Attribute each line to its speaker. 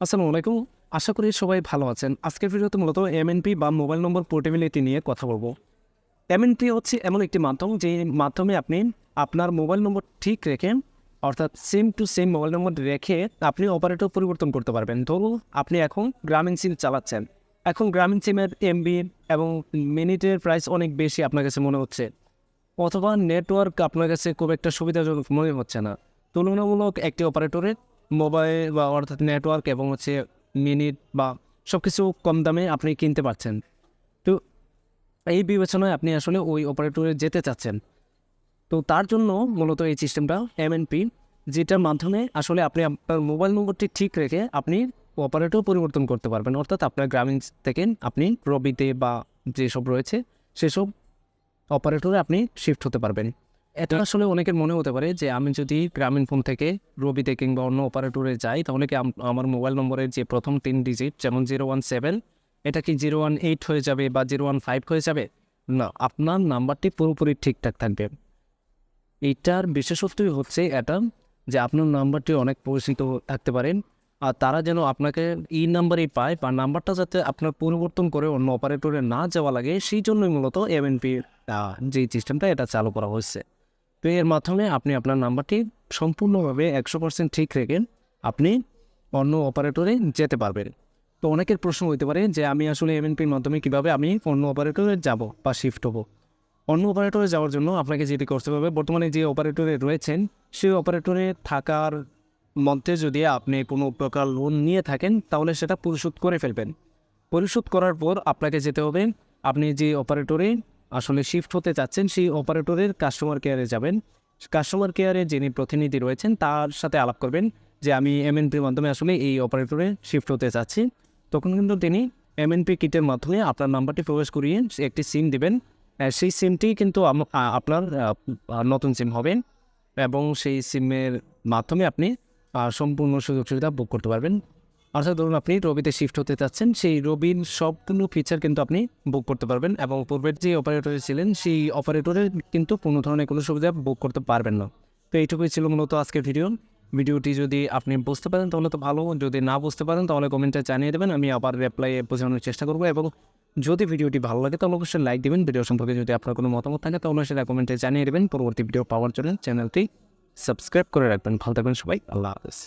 Speaker 1: আসসালামু আলাইকুম। আশা করি সবাই ভালো আছেন। আজকের ভিডিওতে মূলত এমএনপি বা মোবাইল নম্বর পোর্টেবিলিটি নিয়ে কথা বলব। এমএনপি হচ্ছে এমন একটি মাধ্যম যে মাধ্যমে আপনি আপনার মোবাইল নম্বর ঠিক রেখে, অর্থাৎ same to same mobile number রেখে আপনি অপারেটর পরিবর্তন করতে পারবেন। ধরুন, আপনি এখন গ্রামীণ সিম চালাচ্ছেন। এখন গ্রামীণ সিমের এমবি এবং মিনিটের প্রাইস অনেক বেশি আপনার কাছে মনে হচ্ছে। অথবা নেটওয়ার্ক আপনার কাছে খুব একটা সুবিধাজনক মনে হচ্ছে না। তুলনামূলক একটি অপারেটরের মোবাইল বা অর্থাৎ নেটওয়ার্ক এবং হচ্ছে মিনিট বা সব কিছু কম দামে আপনি কিনতে পারছেন। তো এই বিবেচনায় আপনি আসলে ওই অপারেটরে যেতে চাচ্ছেন। তো তার জন্য মূলত এই সিস্টেমটা এমএনপি যেটার মাধ্যমে আসলে আপনি আপনার মোবাইল নম্বরটি ঠিক রেখে আপনি অপারেটর পরিবর্তন করতে পারবেন। অর্থাৎ আপনার গ্রামীণ থেকে আপনি রবিতে বা যেসব রয়েছে, সেসব অপারেটরে আপনি শিফট হতে পারবেন। এটা আসলে অনেকের মনে হতে পারে যে আমি যদি গ্রামীণ ফোন থেকে রবিতে কিংবা অন্য অপারেটরে যাই তাহলে কি আম- আমার মোবাইল নম্বরের যে প্রথম তিন ডিজিট যেমন জিরো ওয়ান সেভেন এটা কি জিরো ওয়ান এইট হয়ে যাবে বা জিরো ওয়ান ফাইভ হয়ে যাবে? না আপনার নাম্বারটি পুরোপুরি ঠিকঠাক থাকবে। এইটার বিশেষত্বই হচ্ছে এটা যে আপনার নাম্বারটি অনেক পরিচিত থাকতে পারেন আর তারা যেন আপনাকে এই নাম্বারই পায় বা নাম্বারটা যাতে আপনার পরিবর্তন করে অন্য অপারেটরে না যাওয়া লাগে সেই জন্যই মূলত এমএনপি যে সিস্টেমটা এটা চালু করা হয়েছে। তো এর মাধ্যমে আপনি আপনার নাম্বারটি সম্পূর্ণভাবে একশো পার্সেন্ট ঠিক রেখে আপনি অন্য অপারেটরে যেতে পারবেন। তো অনেকের প্রশ্ন হইতে পারে যে আমি আসলে এমএনপির মাধ্যমে কীভাবে আমি অন্য অপারেটরে যাব বা শিফট হব? অন্য অপারেটরে যাওয়ার জন্য আপনাকে যেটি করতে হবে, বর্তমানে যে অপারেটরে রয়েছেন, সেই অপারেটরে থাকার মধ্যে যদি আপনি কোনো প্রকার লোন নিয়ে থাকেন, তাহলে সেটা পরিশোধ করে ফেলবেন। পরিশোধ করার পর আপনাকে যেতে হবে, আপনি যে অপারেটরে আসলে শিফট হতে চাচ্ছেন, সেই অপারেটরের কাস্টমার কেয়ারে যাবেন। কাস্টমার কেয়ারে যিনি প্রতিনিধি রয়েছেন, তার সাথে আলাপ করবেন যে, আমি এমএনপির মাধ্যমে আসলে এই অপারেটরে শিফট হতে চাচ্ছি। তখন কিন্তু তিনি এমএনপি কিটের মাধ্যমে আপনার নাম্বারটি প্রবেশ করিয়ে একটি সিম দেবেন। সেই সিমটি কিন্তু আপনার নতুন সিম হবে এবং সেই সিমের মাধ্যমে আপনি সম্পূর্ণ সুযোগ সুবিধা বুক করতে পারবেন। অর্থাৎ ধরুন আপনি রবিতে শিফট হতে চাচ্ছেন, সেই রবির সবগুলো ফিচার কিন্তু আপনি বুক করতে পারবেন এবং পূর্বের যে অপারেটরে ছিলেন, সেই অপারেটরে কিন্তু কোনো ধরনের কোনো সুবিধা বুক করতে পারবেন না। তো এইটুকুই ছিল মূলত আজকের ভিডিও ভিডিওটি যদি আপনি বুঝতে পারেন, তাহলে তো ভালো। যদি না বুঝতে পারেন, তাহলে কমেন্টে জানিয়ে দেবেন, আমি আবার রিপ্লাইয়ে বোঝানোর চেষ্টা করব এবং যদি ভিডিওটি ভালো লাগে, তাহলে অবশ্যই লাইক দেবেন। ভিডিও সম্পর্কে যদি আপনার কোনো মতামত থাকে, তাহলে সেটা কমেন্টে জানিয়ে দেবেন। পরবর্তী ভিডিও পাওয়ার জন্য চ্যানেলটি সাবস্ক্রাইব করে রাখবেন। ভালো থাকবেন সবাই। আল্লাহ হাফেজ।